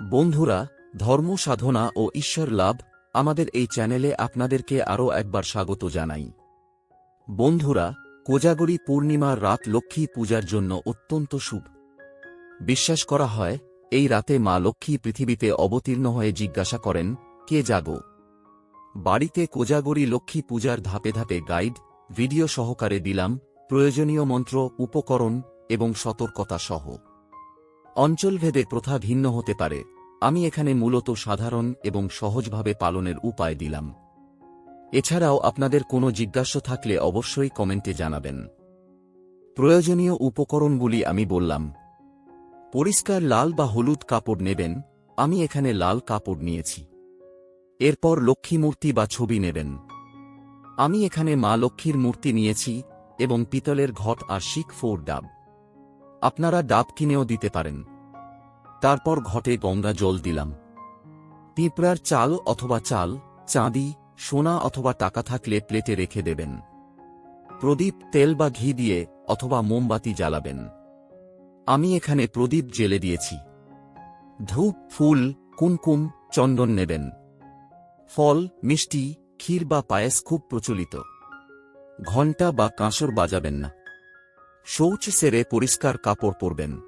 বন্ধুরা, ধর্ম সাধনা ও ঈশ্বর লাভ আমাদের এই চ্যানেলে আপনাদেরকে আরও একবার স্বাগত জানাই। বন্ধুরা, কোজাগরী পূর্ণিমার রাত লক্ষ্মী পূজার জন্য অত্যন্ত শুভ। বিশ্বাস করা হয়, এই রাতে মা লক্ষ্মী পৃথিবীতে অবতীর্ণ হয়ে জিজ্ঞাসা করেন, কে জাগো? বাড়িতে কোজাগরী লক্ষ্মী পূজার ধাপে ধাপে গাইড, ভিডিও সহকারে দিলাম, প্রয়োজনীয় মন্ত্র, উপকরণ এবং সতর্কতা সহ। অঞ্চলভেদে প্রথা ভিন্ন হতে পারে। আমি এখানে মূলত সাধারণ এবং সহজভাবে পালনের উপায় দিলাম। এছাড়াও আপনাদের কোনো জিজ্ঞাসা থাকলে অবশ্যই কমেন্টে জানাবেন। প্রয়োজনীয় উপকরণগুলি আমি বললাম। পরিষ্কার লাল বা হলুদ কাপড় নেবেন, আমি এখানে লাল কাপড় নিয়েছি। এরপর লক্ষ্মী মূর্তি বা ছবি নেবেন। আমি এখানে মা লক্ষ্মীর মূর্তি নিয়েছি এবং পিতলের ঘট আর শিখ ফোর ডাব। আপনারা ডাব কিনেও দিতে পারেন। তারপর ঘটে গঙ্গা জল দিলাম। পিঁপড়ার চাল অথবা চাল, চাঁদি, সোনা অথবা টাকা থাকলে প্লেটে রেখে দেবেন। প্রদীপ, তেল বা ঘি দিয়ে অথবা মোমবাতি জ্বালাবেন। আমি এখানে প্রদীপ জেলে দিয়েছি। ধূপ, ফুল, কুমকুম, চন্দন নেবেন। ফল, মিষ্টি, ক্ষীর বা পায়েস খুব প্রচলিত। ঘণ্টা বা কাঁসর বাজাবেন না। শৌচ সেরে পরিষ্কার কাপড় পরবেন।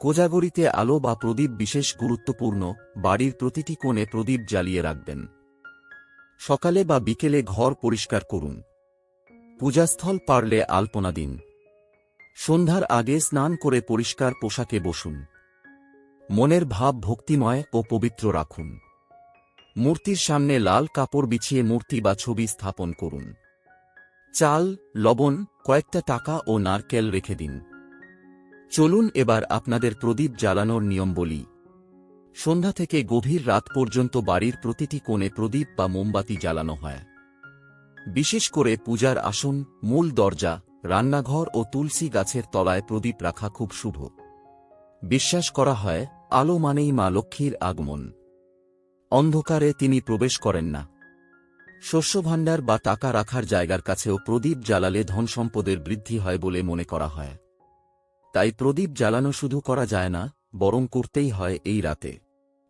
কোজাগরিতে আলো বা প্রদীপ বিশেষ গুরুত্বপূর্ণ, বাড়ির প্রতিটি কোণে প্রদীপ জ্বালিয়ে রাখবেন। সকালে বা বিকেলে ঘর পরিষ্কার করুন। পূজাস্থল পারলে আলপনা দিন। সন্ধ্যার আগে স্নান করে পরিষ্কার পোশাকে বসুন। মনের ভাব ভক্তিময় ও পবিত্র রাখুন। মূর্তির সামনে লাল কাপড় বিছিয়ে মূর্তি বা ছবি স্থাপন করুন। চাল, লবণ, কয়েকটা টাকা ও নারকেল রেখে দিন। চলুন এবার আপনাদের প্রদীপ জ্বালানোর নিয়ম বলি। সন্ধ্যা থেকে গভীর রাত পর্যন্ত বাড়ির প্রতিটি কোণে প্রদীপ বা মোমবাতি জ্বালানো হয়। বিশেষ করে পূজার আসন, মূল দরজা, রান্নাঘর ও তুলসী গাছের তলায় প্রদীপ রাখা খুব শুভ। বিশ্বাস করা হয়, আলো মানেই মা লক্ষ্মীর আগমন। অন্ধকারে তিনি প্রবেশ করেন না। শস্যভাণ্ডার বা টাকা রাখার জায়গার কাছেও প্রদীপ জ্বালালে ধনসম্পদের বৃদ্ধি হয় বলে মনে করা হয়। তাই প্রদীপ জ্বালানো শুধু করা যায় না, বরং করতেই হয় এই রাতে।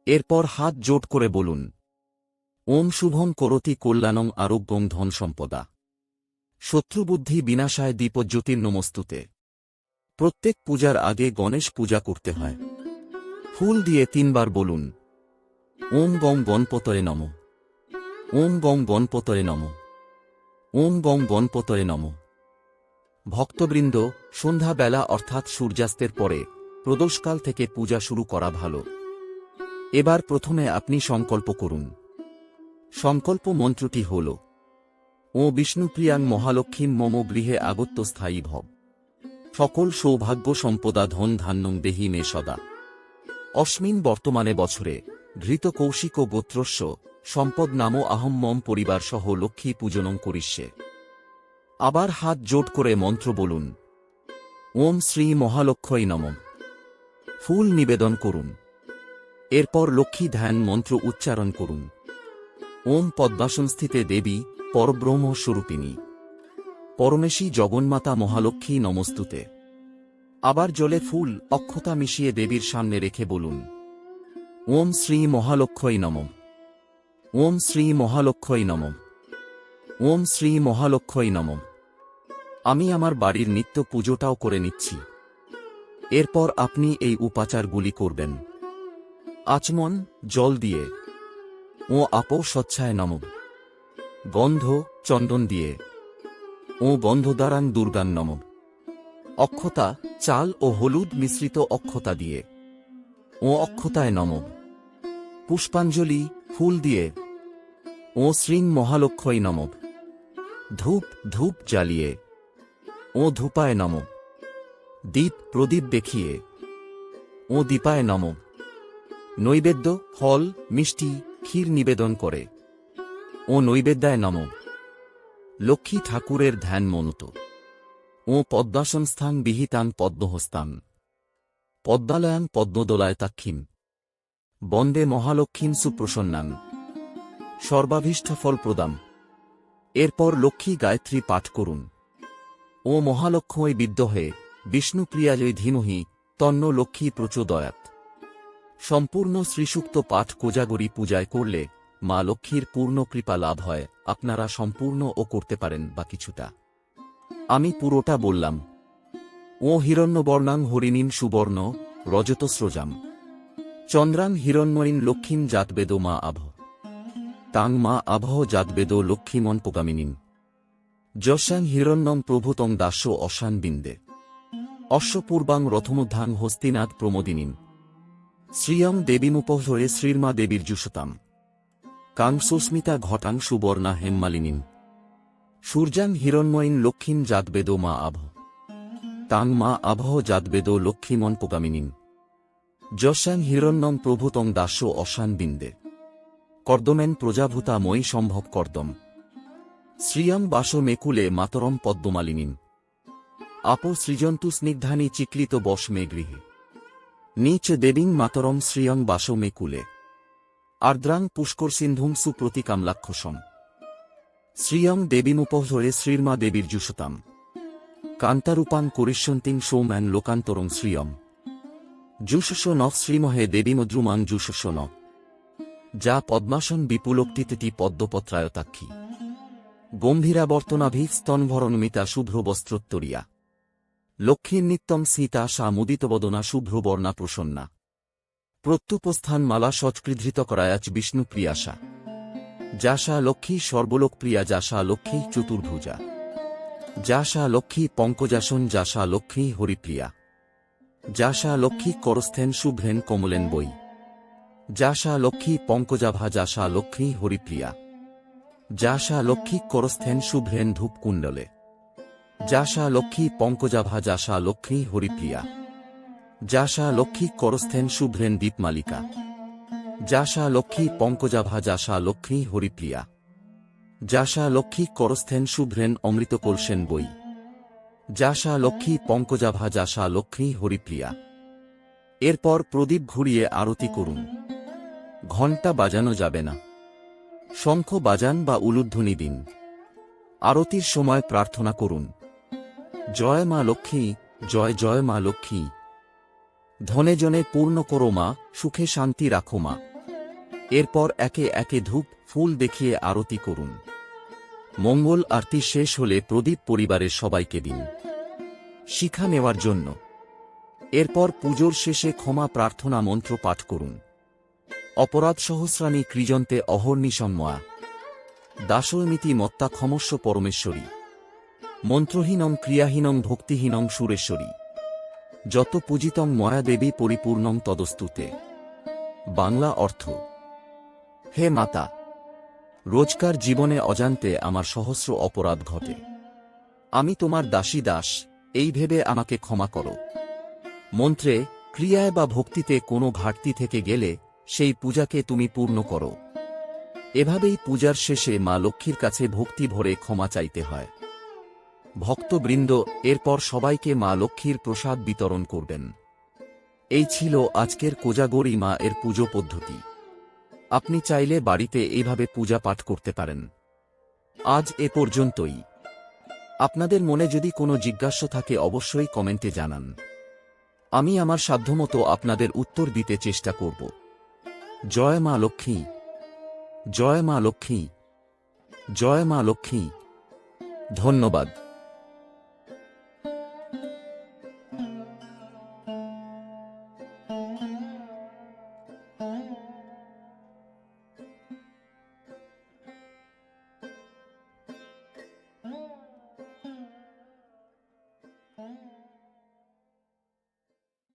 এরপর হাত জোট করে বলুন, ওম শুভং করতি কল্যাণং আরোগ্যং ধন সম্পদা। শত্রুবুদ্ধি বিনাশায় দীপজ্যোতির নমস্তুতে। প্রত্যেক পূজার আগে গণেশ পূজা করতে হয়। ফুল দিয়ে তিনবার বলুন, ওম গম গণপতয়ে নম। ওম গং গণপতয়ে নম। ওম গং গণপতয়ে নম। ভক্তবৃন্দ, সন্ধ্যাবেলা অর্থাৎ সূর্যাস্তের পরে প্রদোষকাল থেকে পূজা শুরু করা ভালো। এবার প্রথমে আপনি সংকল্প করুন। সংকল্প মন্ত্রটি হল, ও বিষ্ণুপ্রিয়াং মহালক্ষ্মীম মম গৃহে আগত্য স্থায়ী ভব। সকল সৌভাগ্য সম্পদা ধন ধান্যং দেহি মে সদা। অস্মিন বর্তমানে বছরে ধৃত কৌশিক গোত্রস্য সম্পদ নাম আহম মম পরিবার সহ লক্ষ্মী পূজনং করিষ্যে। আবার হাত জোট করে মন্ত্র বলুন। ওম শ্রী মহালক্ষ্মী নম। ফুল নিবেদন করুন। এরপর লক্ষ্মী ধ্যান মন্ত্র উচ্চারণ করুন। ওম পদ্মাসনস্থিতে দেবী পরব্রহ্ম স্বরূপিণী। পরমেশী জগন্মাতা মহালক্ষ্মী নমস্তুতে। আবার জলে ফুল অক্ষতা মিশিয়ে দেবীর সামনে রেখে বলুন। ওম শ্রী মহালক্ষ্মী নম। ওম শ্রী মহালক্ষ্মী নম। ওম শ্রী মহালক্ষ্মী নম। আমি আমার বাড়ির নিত্য পুজোটাও করে নিচ্ছি। এরপর আপনি এই উপাচারগুলি করবেন। আচমন, জল দিয়ে। ও আপো স্বচ্ছায় নম। গন্ধ, চন্দন দিয়ে। ও গন্ধদ্বারাং দুর্গান নম। অক্ষতা, চাল ও হলুদ মিশ্রিত অক্ষতা দিয়ে। ও অক্ষতায় নম। পুষ্পাঞ্জলি, ফুল দিয়ে। ও শ্রীং মহালক্ষ্মী নম। ধূপ ধূপ জ্বালিয়ে। ও ধূপায় নম। দীপ, প্রদীপ দেখিয়ে। ও দীপায় নম। নৈবেদ্য, ফল, মিষ্টি, ক্ষীর নিবেদন করে। ও নৈবেদ্যায় নম। লক্ষ্মী ঠাকুরের ধ্যান মনত। ও পদ্মাসন স্থান বিহিতান পদ্মহস্তান। পদ্মালয়ান পদ্মদোলায় তাক্ষিম। বন্দে মহালক্ষ্মীম সুপ্রসন্নান। সর্বাভীষ্ট ফল প্রদাম এরপর লক্ষ্মী গায়ত্রী পাঠ করুন। ও মহালক্ষ্মী বিদ্যহে বিষ্ণুপ্রিয়াজয় ধীমহি তন্ন লক্ষ্মী প্রচোদয়াত। সম্পূর্ণ শ্রীসুক্ত পাঠ কোজাগরী পূজায় করলে মা লক্ষ্মীর পূর্ণ কৃপা লাভ হয়, আপনারা সম্পূর্ণ ও করতে পারেন বা কিছুটা। আমি পুরোটা বললাম। ও হিরণ্যবর্ণাং হরিণীন সুবর্ণ, রজতস্রজাম। চন্দ্রাং হিরণ্ময়ীন লক্ষ্মীম জাতবেদ মা আভ। তাং মা আবহ জাতবেদ লক্ষ্মীমন পোগামিনীন যশাং হিরণ্যম প্রভুতং দাস্য অশান বিন্দে। অশ্বপূর্বাং রথমুদ্ধাং হস্তিনাথ প্রমোদিনীন শ্রিয়ং দেবীমুপহরে শ্রীর্মা দেবীর জুষতাম কাং সুস্মিতা ঘটাং সুবর্ণা হেম্মালিনীন সূর্যাং হিরণ্ময়ীন লক্ষ্মীম জাতবেদ মা আভ তাং মা আবহ জাতবেদ লক্ষ্মীমন পোগামিনীন যশাং হিরণ্যম প্রভুতং দাস্য অশান বিন্দে। কর্দমেন প্রজাভূতা মই সম্ভব কর্দম। শ্রিয়ং বাস মেকুলে মাতরম পদ্মমালিনীন আপো সৃজন্তু স্নিগ্ধানি চিক্লিত বশ মে গৃহে। নীচ দেবীং মাতরম শ্রিয়ং বাস মেকুলে। আর্দ্রাং পুষ্কর সিন্ধুং সুপ্রতিকামলাক্ষসম শ্রিয়ং দেবীমুপহরে শ্রীর্মা দেবীর জুষতাম কান্তারূপাং করিষ্যন্তিং সৌম্যান লোকান্তরং শ্রিয়ম জুষস ন শ্রীমহে দেবীমদ্রুমাং জুষস ন। যা পদ্মাসন বিপুলোক্তিতেটি পদ্মপত্রায়তাক্ষী। গম্ভীরাবর্তনাভি স্তনভরণমিতা শুভ্রবস্ত্রোত্তরিয়া। লক্ষ্মীর নিত্যম সীতা সা মুদিতবদনা শুভ্রবর্ণা প্রসন্না প্রত্যুপস্থান মালা সৎকৃধৃত করায়াচ বিষ্ণুপ্রিয়াসা যাশা লক্ষ্মী সর্বলোকপ্রিয়া, যাশা লক্ষ্মী চতুর্ভুজা। যাশা লক্ষ্মী পঙ্কজাসন, যাশা লক্ষ্মী হরিপ্রিয়া। যাশা লক্ষ্মী করস্থেন শুভ্রেন কমলেন বই যাশা লক্ষ্মী পঙ্কজাভা যাশা লক্ষ্মী হরিপ্রিয়া যাশা লক্ষ্মী করস্থেন শুভ্রেন ধূপকুণ্ডলে যাশা লক্ষ্মী পঙ্কজাভা যাশা লক্ষ্মী হরিপ্রিয়া যাশা লক্ষ্মী করস্থেন শুভ্রেন দীপমালিকা যাশা লক্ষ্মী পঙ্কজাভা যাশা লক্ষ্মী হরিপ্রিয়া যাশা লক্ষ্মী করস্থেন শুভ্রেন অমৃত কলসেন বই যাশা লক্ষ্মী পঙ্কজাভা যাশা লক্ষ্মী হরিপ্রিয়া এরপর প্রদীপ ঘুরিয়ে আরতি করুন ঘণ্টা বাজানো যাবে না। শঙ্খ বাজান বা উলুধ্বনি দিন। আরতির সময় প্রার্থনা করুন। জয় মা লক্ষ্মী, জয় জয় মা লক্ষ্মী। ধনে জনে পূর্ণ করো মা, সুখে শান্তি রাখো মা। এরপর একে একে ধূপ, ফুল দেখিয়ে আরতি করুন। মঙ্গল আরতি শেষ হলে প্রদীপ পরিবারের সবাইকে দিন। শিক্ষা নেওয়ার জন্য। এরপর পুজোর শেষে ক্ষমা প্রার্থনা মন্ত্র পাঠ করুন। অপরাধ সহস্রাণী ক্রিজন্তে অহর্নিসন্ময়া দাসমিতি মত্তা ক্ষমস্য পরমেশ্বরী। মন্ত্রহীনং ক্রিয়াহীনং ভক্তিহীনং সুরেশ্বরী। যত পূজিতং ময়া দেবী পরিপূর্ণং তদস্তুতে। বাংলা অর্থ, হে মাতা, রোজকার জীবনে অজান্তে আমার সহস্র অপরাধ ঘটে। আমি তোমার দাসী দাস, এই ভেবে আমাকে ক্ষমা করো। মন্ত্রে, ক্রিয়ায় বা ভক্তিতে কোনো ঘাটতি থেকে গেলে সেই পূজাকে তুমি পূর্ণ করো। এভাবেই পূজার শেষে মা লক্ষ্মীর কাছে ভক্তি ভরে ক্ষমা চাইতে হয়। ভক্তবৃন্দ, এরপর সবাইকে মা লক্ষ্মীর প্রসাদ বিতরণ করবেন। এই ছিল আজকের কোজাগরী মা এর পুজো পদ্ধতি। আপনি চাইলে বাড়িতে এইভাবে পূজা পাঠ করতে পারেন। আজ এ পর্যন্তই। আপনাদের মনে যদি কোনো জিজ্ঞাসা থাকে অবশ্যই কমেন্টে জানান। আমি আমার সাধ্যমতো আপনাদের উত্তর দিতে চেষ্টা করব। জয় মা লক্ষ্মী জয় মা লক্ষ্মী জয় মা লক্ষ্মী। ধন্যবাদ।